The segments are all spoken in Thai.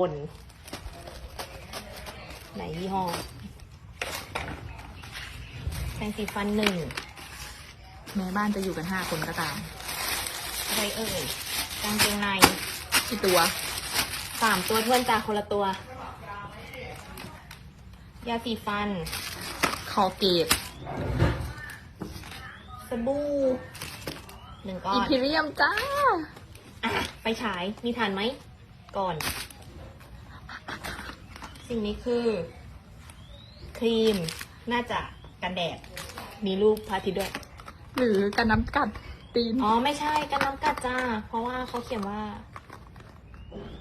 บนไหนยี่ห้อแปรงสีฟันหนึ่งแม้บ้านจะอยู่กันห้าคนก็ตามอะไรเอ่ยกางเกงในที่ตัวสามตัวทวนจากคนละตัว ยาสีฟัน คอเกตสบู่หนึ่งก้ออีนพีเรียมจ้า อะ ไปฉายมีทานไหม ก่อน สิ่งนี้คือครีมน่าจะกันแดด มีรูปพระอาทิตย์ด้วย หรือกันน้ำกัดตีนอ๋อไม่ใช่กันน้ำกัดจ้า เพราะว่าเขาเขียนว่า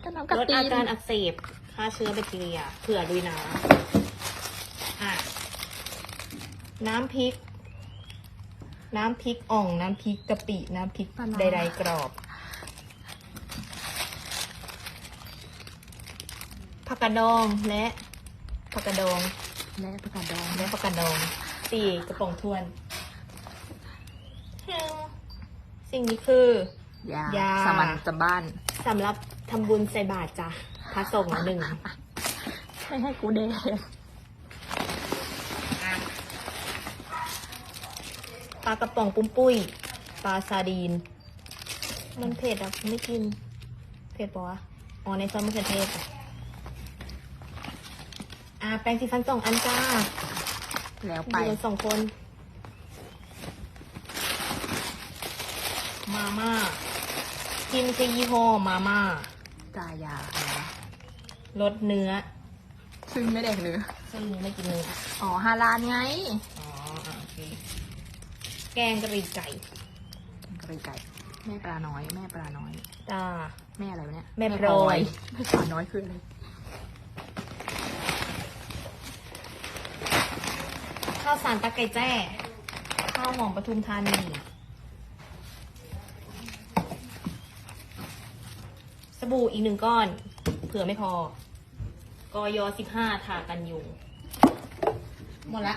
กันน้ำกัดลดตีอานการอักเสบฆ่าเชื้อแบคทีเรียเผื่อดุยน้ำอะน้ำพริก น้ำพริกอ่อง น้ำพริกกะปิ น้ำพริกใดๆกรอบ ผักกาดดองและผักกาดดองและประกาศดองและผักกาดดองสี่กระป๋องทวน สิ่งนี้คือ ยายา สามัญจะบ้าน สำหรับทำบุญใส่บาตรจ้ะพระสงฆ์หนึ่งไม่ให้กูแดงปลากระป๋องปุ้มปุ้ยปลาซาดีน มันเผ็ดอะไม่กิน เผ็ดปะวะอ๋อในซอสมะเขือเทศอะ อ่าแปรงสีฟันสองอันจ้าแล้วอไปยู่กันสองคน มาม่าที่ไม่ใช่ยี่ห้อมาม่าจายาอะไรวะรสเนื้อ ซึ่งไม่แดกเนื้อ ซึ่งไม่กินเนื้อ อ๋อฮาลานไงอ๋ออะโอเค แกงกะหรี่ไก่กระไรไก่ แม่ปลาน้อย แม่ปลาน้อย จ้า แม่อะไรวะเนี่ยแม่พลอย แม่ปลาน้อยคืออะไราวสารตะไก่แจ้ข้าวหอมปทุมธานีสบู่อีกหนึ่งก้อน เผื่อไม่พอกอยสิบห้าทากันยุงหมดละ